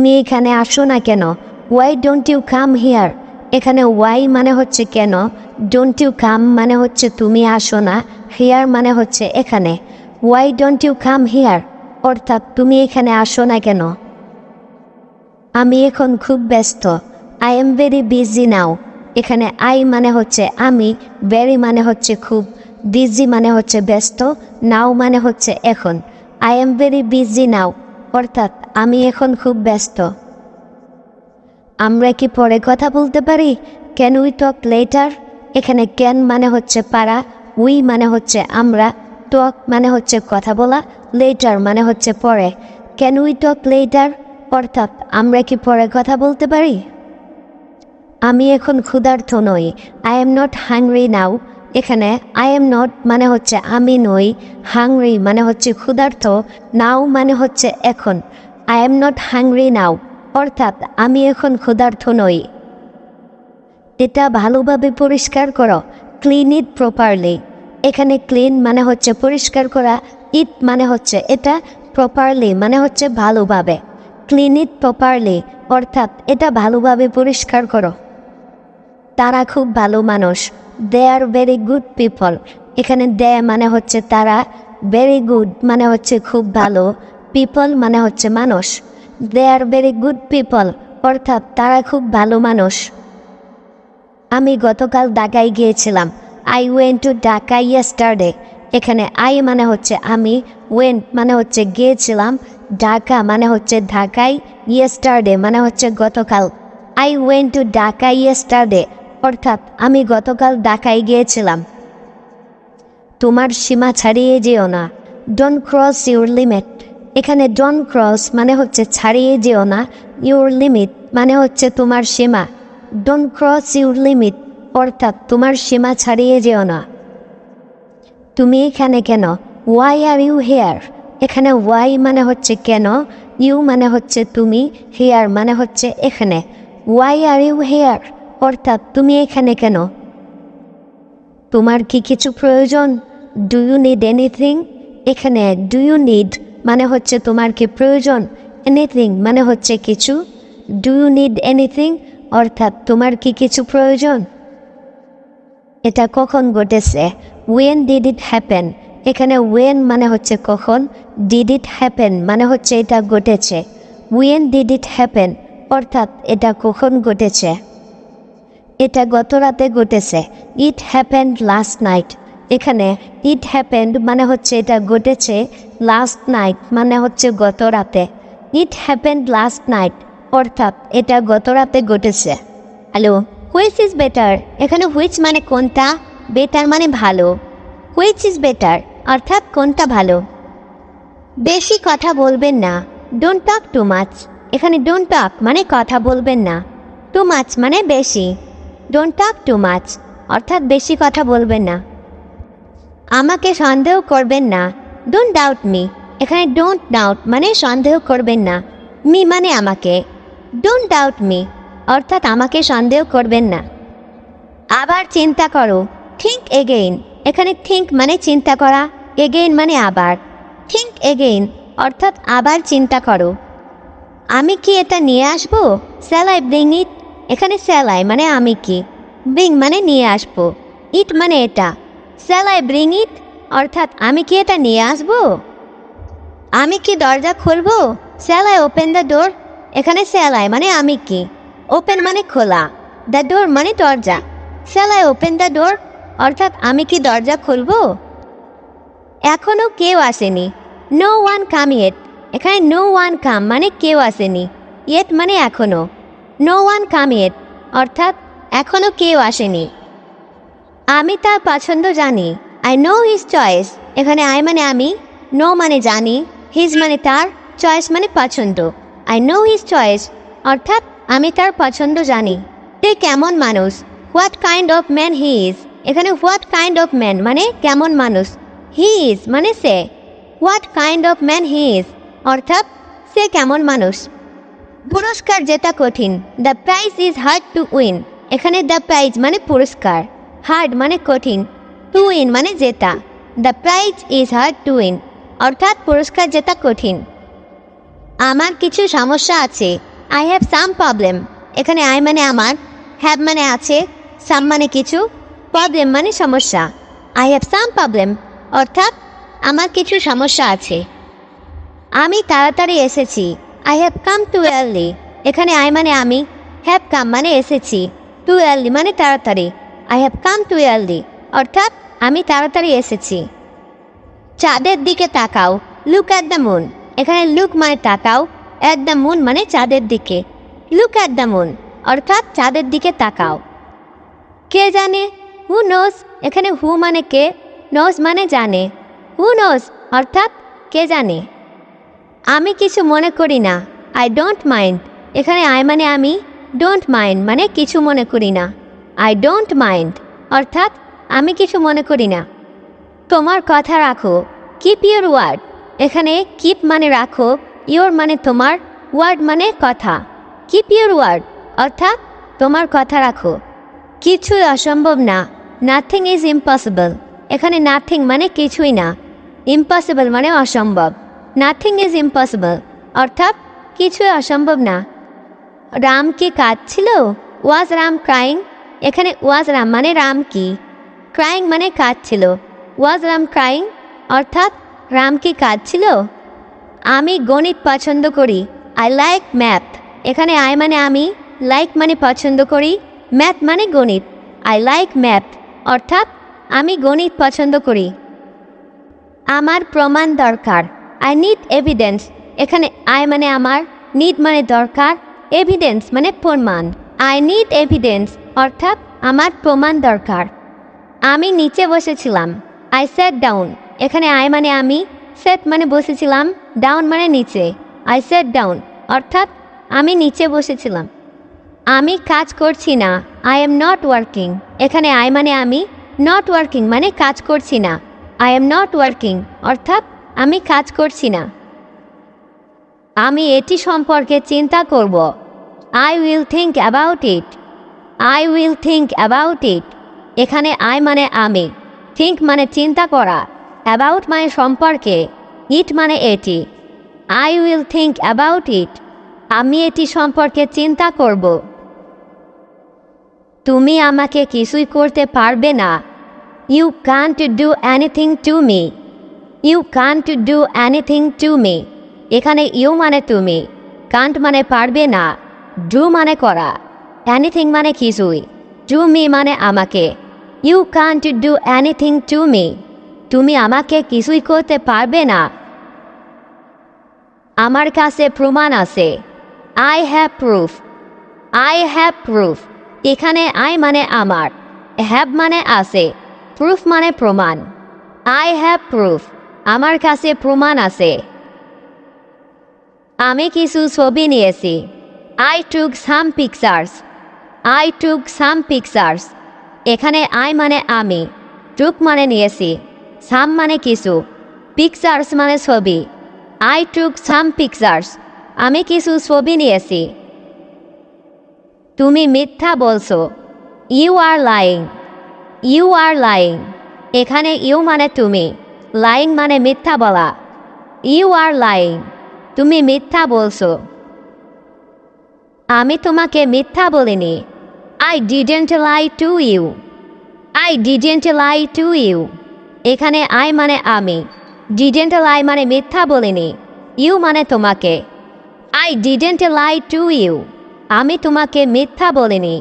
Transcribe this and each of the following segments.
তুমি এখানে আসো না কেন? Why don't you come here এখানে ওয়াই মানে হচ্ছে কেন? ডোন্ট ইউ কাম মানে হচ্ছে তুমি আসো না হিয়ার মানে হচ্ছে এখানে। Why don't you come here অর্থাৎ তুমি এখানে আসো না কেন? আমি এখন খুব ব্যস্ত। I am very busy now এখানে আই মানে হচ্ছে আমি ভেরি মানে হচ্ছে খুব। বিজি মানে হচ্ছে ব্যস্ত। নাও মানে হচ্ছে এখন। I am very busy now অর্থাৎ আমি এখন খুব ব্যস্ত। আমরা কি পরে কথা বলতে পারি? ক্যান উই টক লেটার এখানে ক্যান মানে হচ্ছে পারা উই মানে হচ্ছে আমরা টক মানে হচ্ছে কথা বলা লেটার মানে হচ্ছে পরে। ক্যান উই টক লেটার অর্থাৎ আমরা কি পরে কথা বলতে পারি? আমি এখন ক্ষুধার্থ নই I am not hungry now এখানে আই এম নট মানে হচ্ছে আমি নই হাংরি মানে হচ্ছে ক্ষুধার্থ নাও মানে হচ্ছে এখন। I am not hungry now অর্থাৎ আমি এখন ক্ষুধার্থ নই। এটা ভালোভাবে পরিষ্কার করো ক্লিন ইট প্রপারলি এখানে ক্লিন মানে হচ্ছে পরিষ্কার করা ইট মানে হচ্ছে এটা প্রপারলি মানে হচ্ছে ভালোভাবে। ক্লিন ইট প্রপারলি অর্থাৎ এটা ভালোভাবে পরিষ্কার করো। তারা খুব ভালো মানুষ they are very good people এখানে দে মানে হচ্ছে তারা ভেরি গুড মানে হচ্ছে খুব ভালো। পিপল মানে হচ্ছে মানুষ। They are very good people অর্থাৎ তারা খুব ভালো মানুষ। আমি গতকাল ঢাকায় গিয়েছিলাম। I went to Dhaka yesterday এখানে আই মানে হচ্ছে আমি ওয়েন মানে হচ্ছে গিয়েছিলাম। ঢাকা মানে হচ্ছে ঢাকায় ইয়েস্টারডে মানে হচ্ছে গতকাল। I went to Dhaka yesterday অর্থাৎ আমি গতকাল ঢাকায় গিয়েছিলাম। তোমার সীমা ছাড়িয়ে যেও না। ডোন্ট ক্রস ইউর লিমিট এখানে ডন ক্রস মানে হচ্ছে ছাড়িয়ে যেও না ইউর লিমিট মানে হচ্ছে তোমার সীমা। ডোন্ট ক্রস ইউর লিমিট অর্থাৎ তোমার সীমা ছাড়িয়ে যেও না। তুমি এখানে কেন? ওয়াই আর ইউ হেয়ার এখানে ওয়াই মানে হচ্ছে কেন? ইউ মানে হচ্ছে তুমি হেয়ার মানে হচ্ছে এখানে। ওয়াই আর ইউ হেয়ার অর্থাৎ তুমি এখানে কেন? তোমার কি কিছু প্রয়োজন? ডু ইউ নিড এনিথিং এখানে ডু ইউ নিড মানে হচ্ছে তোমার কি প্রয়োজন এনিথিং মানে হচ্ছে কিছু? ডু ইউ নিড এনিথিং অর্থাৎ তোমার কি কিছু প্রয়োজন? এটা কখন ঘটেছে? ওয়েন ডিড ইট হ্যাপেন এখানে ওয়েন মানে হচ্ছে কখন? ডিড ইট হ্যাপেন মানে হচ্ছে এটা ঘটেছে। ওয়েন ডিড ইট হ্যাপেন অর্থাৎ এটা কখন ঘটেছে? এটা গত রাতে ঘটেছে। ইট হ্যাপেন্ড লাস্ট নাইট এখানে ইট হ্যাপেন্ড মানে হচ্ছে এটা ঘটেছে লাস্ট নাইট মানে হচ্ছে গত রাতে। ইট হ্যাপেন্ড লাস্ট নাইট অর্থাৎ এটা গত রাতে ঘটেছে। হ্যালো হুইচ ইজ বেটার এখানে হুইচ মানে কোনটা? বেটার মানে ভালো। হুইচ ইজ বেটার অর্থাৎ কোনটা ভালো? বেশি কথা বলবেন না। ডোন্ট টক টু মাছ এখানে ডোন্ট টক মানে কথা বলবেন না। টু মাচ মানে বেশি। ডোন্ট টক টু মাছ অর্থাৎ বেশি কথা বলবেন না। আমাকে সন্দেহ করবেন না। ডোন্ট ডাউট মি এখানে ডোন্ট ডাউট মানে সন্দেহ করবেন না। মি মানে আমাকে। ডোন্ট ডাউট মি অর্থাৎ আমাকে সন্দেহ করবেন না। আবার চিন্তা করো। থিঙ্ক এগেইন এখানে থিঙ্ক মানে চিন্তা করা। এগেইন মানে আবার। থিঙ্ক এগেইন অর্থাৎ আবার চিন্তা করো। আমি কি এটা নিয়ে আসব? স্যালাই ব্রিং ইট এখানে স্যালাই মানে আমি কি? ব্রিং মানে নিয়ে আসব। ইট মানে এটা। Shall I bring it? অর্থাৎ আমি কি এটা নিয়ে আসব? আমি কি দরজা খুলবো? Shall I open the door? এখানে স্যালাই মানে আমি কি? ওপেন মানে খোলা। দ্য ডোর মানে দরজা। Shall I open the door? অর্থাৎ আমি কি দরজা খুলবো? এখনও কেউ আসেনি। No one come yet. এখানে নো ওয়ান কাম মানে কেউ আসেনি। ইয়েট মানে এখনও নো ওয়ান কাম ইয়েট। অর্থাৎ এখনও কেউ আসেনি। আমি তার পছন্দ জানি। আই নো হিজ চয়েস এখানে আই মানে আমি নো মানে জানি হিজ মানে তার চয়েস মানে পছন্দ। আই নো হিজ চয়েস অর্থাৎ আমি তার পছন্দ জানি। সে কেমন মানুষ? What kind of man he is এখানে হোয়াট কাইন্ড অফ ম্যান মানে কেমন মানুষ? হি ইজ মানে সে। What kind of man he is অর্থাৎ সে কেমন মানুষ? পুরস্কার জেতা কঠিন। The prize is hard to win এখানে দ্য প্রাইজ মানে পুরস্কার। হার্ড মানে কঠিন টু ইন মানে জেতা। The prize is hard to in অর্থাৎ পুরস্কার জেতা কঠিন। আমার কিছু সমস্যা আছে আই হ্যাভ সাম প্রবলেম এখানে আই মানে আমার হ্যাভ মানে আছে সাম মানে কিছু প্রবলেম মানে সমস্যা। আই হ্যাভ সাম প্রবলেম অর্থাৎ আমার কিছু সমস্যা আছে। আমি তাড়াতাড়ি এসেছি I have come too early এখানে আই মানে আমি হ্যাভ কাম মানে এসেছি টু আর্লি মানে তাড়াতাড়ি। I have come too early অর্থাৎ, আমি তাড়াতাড়ি এসেছি। চাঁদের দিকে তাকাও। লুক অ্যাট দ্য মুন এখানে লুক মানে তাকাও। অ্যাট দ্য মুন মানে চাঁদের দিকে। লুক অ্যাট দ্য মুন অর্থাৎ, চাঁদের দিকে তাকাও। কে জানে? হু নোস এখানে হু মানে কে? নোস মানে জানে। হু নোস অর্থাৎ, কে জানে? আমি কিছু মনে করি না। আই ডোন্ট মাইন্ড এখানে আই মানে আমি। ডোন্ট মাইন্ড মানে কিছু মনে করি না। আই ডোন্ট মাইন্ড অর্থাৎ, আমি কিছু মনে করি না। তোমার কথা রাখো। কিপ ইউর ওয়ার্ড এখানে কিপ মানে রাখো ইয়োর মানে তোমার ওয়ার্ড মানে কথা। কিপ ইউর ওয়ার্ড অর্থাৎ, তোমার কথা রাখো। কিছুই অসম্ভব না। নাথিং ইজ ইম্পসিবল এখানে নাথিং মানে কিছুই না। ইম্পসিবল মানে অসম্ভব। নাথিং ইজ ইম্পসিবল অর্থাৎ, কিছুই অসম্ভব না। রাম কি কাঁদছিল? ওয়াজ রাম ক্রাইং এখানে ওয়াজ রাম মানে রাম কি? ক্রাইং মানে কাঁদছিল ওয়াজ রাম ক্রাইং অর্থাৎ রাম কি কাঁদছিল আমি গণিত পছন্দ করি আই লাইক ম্যাথ এখানে আই মানে আমি লাইক মানে পছন্দ করি ম্যাথ মানে গণিত। আই লাইক ম্যাথ অর্থাৎ আমি গণিত পছন্দ করি। আমার প্রমাণ দরকার। আই নিড এভিডেন্স এখানে আই মানে আমার নিড মানে দরকার। এভিডেন্স মানে প্রমাণ। আই নিড এভিডেন্স অর্থাৎ আমার প্রমাণ দরকার। আমি নিচে বসেছিলাম। আই সেট ডাউন এখানে আই মানে আমি সেট মানে বসেছিলাম ডাউন মানে নিচে। আই সেট ডাউন অর্থাৎ আমি নিচে বসেছিলাম। আমি কাজ করছি না। আই এম নট ওয়ার্কিং এখানে আই মানে আমি নট ওয়ার্কিং মানে কাজ করছি না। আই এম নট ওয়ার্কিং অর্থাৎ আমি কাজ করছি না। আমি এটি সম্পর্কে চিন্তা করব। I will think about it I will think about it এখানে আই মানে আমি। থিঙ্ক মানে চিন্তা করা। অ্যাবাউট মানে সম্পর্কে। ইট মানে এটি। I will think about it আমি এটি সম্পর্কে চিন্তা করব। তুমি আমাকে কিছুই করতে পারবে না। You can't do anything to me you can't do anything to me এখানে ইউ মানে তুমি। কান্ট মানে পারবে না। ডু মানে করা। এনিথিং মানে কিছুই টু মি মানে আমাকে you can't do anything to me তুমি আমাকে কিছুই করতে পারবে না আমার কাছে প্রমাণ আছে I have proof I have proof এখানে আই মানে আমার হ্যাভ মানে আছে প্রুফ মানে প্রমাণ আই হ্যাভ প্রুফ আমার কাছে প্রমাণ আছে আমি কিছু ছবি নিয়েছি I took some pictures I took some pictures এখানে আই মানে আমি টুক মানে নিয়েছি সাম মানে কিছু পিকচার্স মানে ছবি। আই টুক সাম পিকচার্স আমি কিছু ছবি নিয়েছি। তুমি মিথ্যা বলছো। You are lying you are lying এখানে ইউ মানে তুমি লাইং মানে মিথ্যা বলা। ইউ আর লাইং তুমি মিথ্যা বলছো। আমি তোমাকে মিথ্যা বলিনি। I didn't lie to you I didn't lie to you এখানে আই মানে আমি। ডিডেন্ট লাই মানে মিথ্যা বলিনি। ইউ মানে তোমাকে। I didn't lie to you আমি তোমাকে মিথ্যা বলিনি।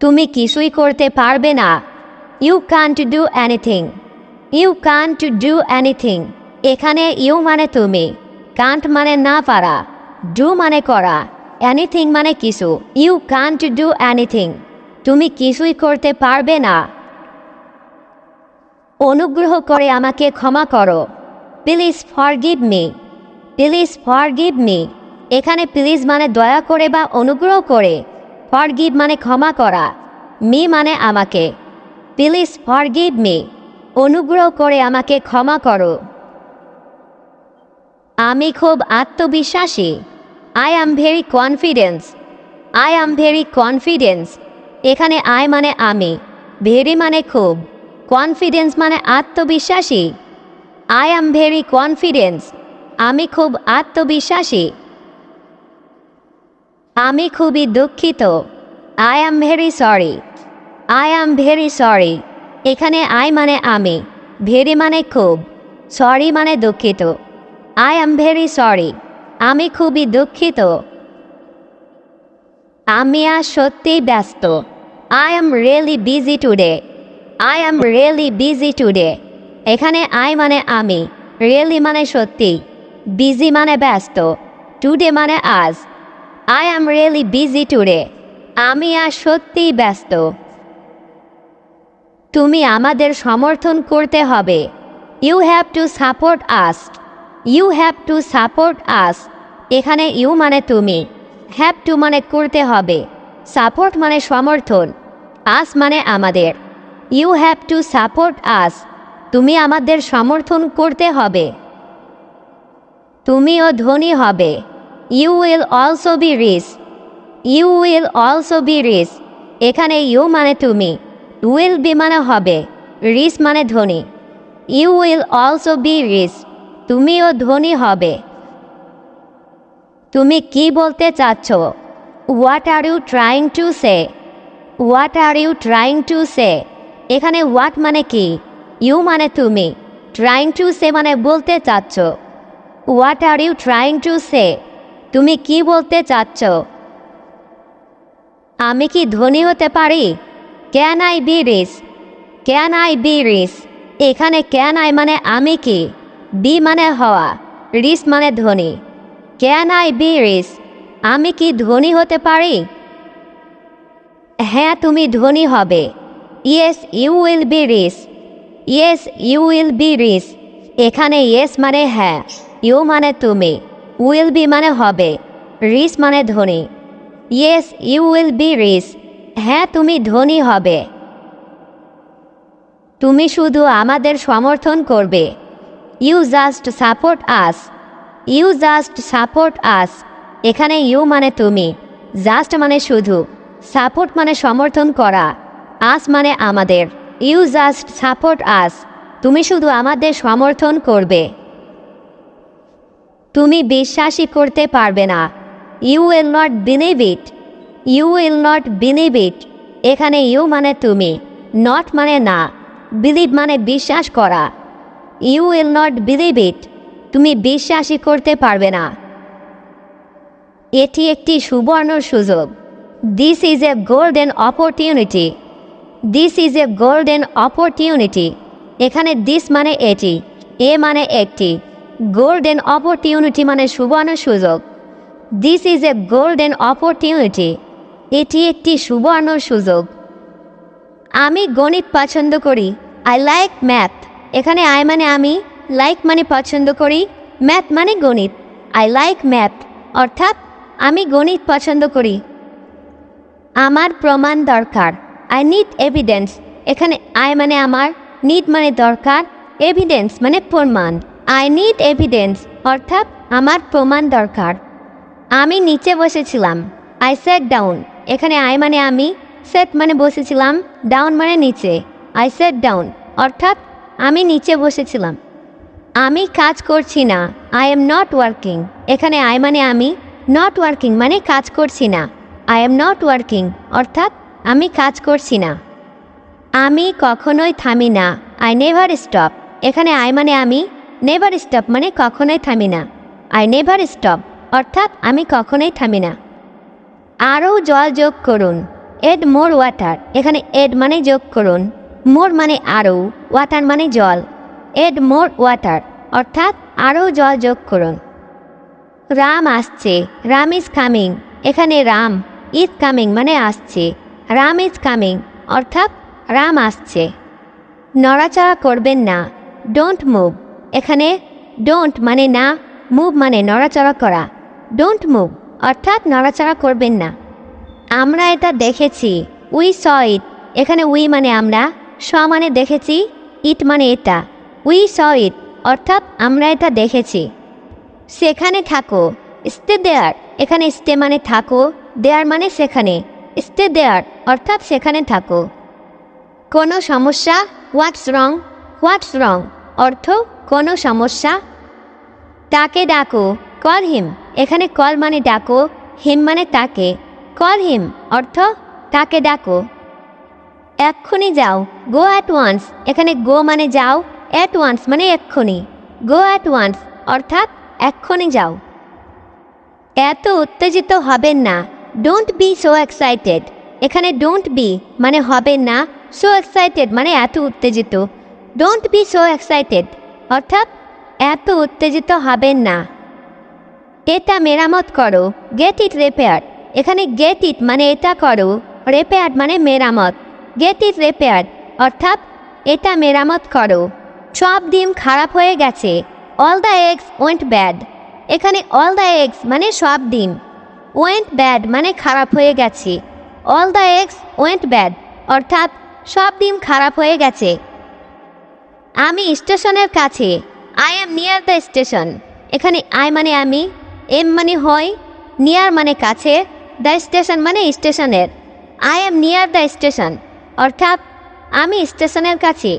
তুমি কিছুই করতে পারবে না। You can't do anything you can't do anything এখানে ইউ মানে তুমি। কান্ট মানে না পারা। ডু মানে করা। এনিথিং মানে কিছু। ইউ কান্ট ডু এনিথিং তুমি কিছুই করতে পারবে না। অনুগ্রহ করে আমাকে ক্ষমা করো। Please forgive me please forgive me এখানে প্লিজ মানে দয়া করে বা অনুগ্রহ করে। ফরগিভ মানে ক্ষমা করা। মি মানে আমাকে। প্লিজ ফরগিভ মি অনুগ্রহ করে আমাকে ক্ষমা করো। আমি খুব আত্মবিশ্বাসী। I am very confidence I am very confidence এখানে আই মানে আমি ভেরি মানে খুব কনফিডেন্স মানে আত্মবিশ্বাসী। আই অ্যাম ভেরি কনফিডেন্স আমি খুব আত্মবিশ্বাসী। আমি খুবই দুঃখিত। I am very sorry I am very sorry এখানে আই মানে আমি ভেরি মানে খুব সরি মানে দুঃখিত। আই অ্যাম ভেরি সরি আমি খুবই দুঃখিত। আমি আজ সত্যিই ব্যস্ত। I am really busy today I am really busy today এখানে আই মানে আমি রিয়েলি মানে সত্যি। বিজি মানে ব্যস্ত। টুডে মানে আজ। I am really busy today আমি আজ সত্যিই ব্যস্ত। তুমি আমাদের সমর্থন করতে হবে। You have to support us you have to support us এখানে ইউ মানে তুমি। হ্যাভ টু মানে করতে হবে। সাপোর্ট মানে সমর্থন। আস মানে আমাদের। You have to support us তুমি আমাদের সমর্থন করতে হবে। তুমিও ধনী হবে। You will also be rich you will also be rich এখানে ইউ মানে তুমি। উইল বি মানে হবে। রিস মানে ধনী। You will also be rich তুমিও ধনী হবে। তুমি কি বলতে চাচ্ছ? What are you trying to say what are you trying to say এখানে হোয়াট মানে কি? ইউ মানে তুমি। ট্রাইং টু সে মানে বলতে চাচ্ছ। What are you trying to say তুমি কি বলতে চাচ্ছ? আমি কি ধনী হতে পারি? Can I be rich can I be rich এখানে ক্যান আই মানে আমি কি? বি মানে হওয়া, রিস মানে ধনী ক্যান আই বি রিস? আমি কি ধনী হতে পারি? হ্যাঁ তুমি ধনী হবে। Yes you will be rich. Yes you will be rich. এখানে ইয়েস মানে হ্যাঁ ইউ মানে তুমি। উইল বি মানে হবে। রিস মানে ধনী yes you will be rich. হ্যাঁ তুমি ধনী হবে। তুমি শুধু আমাদের সমর্থন করবে। You just support us you just support us এখানে ইউ মানে তুমি জাস্ট মানে শুধু সাপোর্ট মানে সমর্থন করা আস মানে আমাদের ইউ জাস্ট সাপোর্ট আস তুমি শুধু আমাদের সমর্থন করবে। তুমি বিশ্বাসই করতে পারবে না you will not believe it you will not believe it এখানে ইউ মানে তুমি নট মানে না বিলিভ মানে বিশ্বাস করা। You will not believe it তুমি বিশ্বাসই করতে পারবে না। এটি একটি সুবর্ণ সুযোগ। This is a golden opportunity this is a golden opportunity এখানে দিস মানে এটি, এ মানে একটি। গোল্ডেন অপরটিউনিটি মানে সুবর্ণ সুযোগ। This is a golden opportunity এটি একটি সুবর্ণ সুযোগ। আমি গণিত পছন্দ করি। আই লাইক ম্যাথ এখানে আই মানে আমি লাইক মানে পছন্দ করি ম্যাথ মানে গণিত। আই লাইক ম্যাথ অর্থাৎ আমি গণিত পছন্দ করি। আমার প্রমাণ দরকার আই নিড এভিডেন্স এখানে আই মানে আমার নিড মানে দরকার এভিডেন্স মানে প্রমাণ। আই নিড এভিডেন্স অর্থাৎ আমার প্রমাণ দরকার। আমি নিচে বসেছিলাম আই সেট ডাউন এখানে আই মানে আমি সেট মানে বসেছিলাম ডাউন মানে নিচে। আই সেট ডাউন অর্থাৎ আমি নিচে বসেছিলাম। আমি কাজ করছি না। আই এম নট ওয়ার্কিং এখানে আই মানে আমি নট ওয়ার্কিং মানে কাজ করছি না। আই এম নট ওয়ার্কিং অর্থাৎ আমি কাজ করছি না। আমি কখনোই থামি না। আই নেভার স্টপ এখানে আই মানে আমি নেভার স্টপ মানে কখনোই থামি না। আই নেভার স্টপ অর্থাৎ আমি কখনোই থামি না। আরও জল যোগ করুন। এড মোর ওয়াটার এখানে এড মানে যোগ করুন। মোর মানে আরও ওয়াটার মানে জল। এড মোর ওয়াটার অর্থাৎ আরও জল যোগ করুন। রাম আসছে, রাম ইজ কামিং, এখানে রাম, ইজ কামিং মানে আসছে। রাম ইজ কামিং, অর্থাৎ রাম আসছে। নড়াচড়া করবেন না, ডোন্ট মুভ, এখানে ডোন্ট মানে না, মুভ মানে নড়াচড়া করা। ডোন্ট মুভ, অর্থাৎ নড়াচড়া করবেন না। আমরা এটা দেখেছি, উই স ইট, এখানে উই মানে আমরা স মানে দেখেছি, ইট মানে এটা। উই স ইট, অর্থাৎ আমরা এটা দেখেছি। সেখানে থাকো, স্টে দেয়ার, এখানে স্টে মানে থাকো, দেয়ার মানে সেখানে, স্টে দেয়ার, অর্থাৎ সেখানে থাকো। কোনো সমস্যা, হোয়াটস রং হোয়াটস রং, অর্থ কোনো সমস্যা। তাকে ডাকো, কল হিম, এখানে কল মানে ডাকো, হিম মানে তাকে। কল হিম, অর্থ তাকে ডাকো। এক্ষুনি যাও। গো অ্যাট ওয়ান্স এখানে গো মানে যাও। অ্যাট ওয়ান্স মানে এক্ষুনি। গো অ্যাট ওয়ান্স অর্থাৎ এক্ষুনি যাও। এত উত্তেজিত হবেন না। ডোন্ট বি সো এক্সাইটেড এখানে ডোন্ট বি মানে হবেন না। সো এক্সাইটেড মানে এত উত্তেজিত। ডোন্ট বি সো এক্সাইটেড অর্থাৎ এত উত্তেজিত হবেন না। এটা মেরামত করো। গেট ইট রিপেয়ার এখানে গেট ইট মানে এটা করো। রিপেয়ার মানে মেরামত। গেট ইট রিপেয়ার অর্থাৎ এটা মেরামত করো। সব ডিম খারাপ হয়ে গেছে। All the eggs went bad এখানে অল দ্য এগস মানে সব ডিম। ওয়েন্ট ব্যাড মানে খারাপ হয়ে গেছে। All the eggs went bad অর্থাৎ সব ডিম খারাপ হয়ে গেছে। আমি স্টেশনের কাছে। I am near the station এখানে আই মানে আমি এম মানে হয় নিয়ার মানে কাছে দ্য স্টেশন মানে স্টেশনের। I am near the station অর্থাৎ আমি স্টেশনের কাছে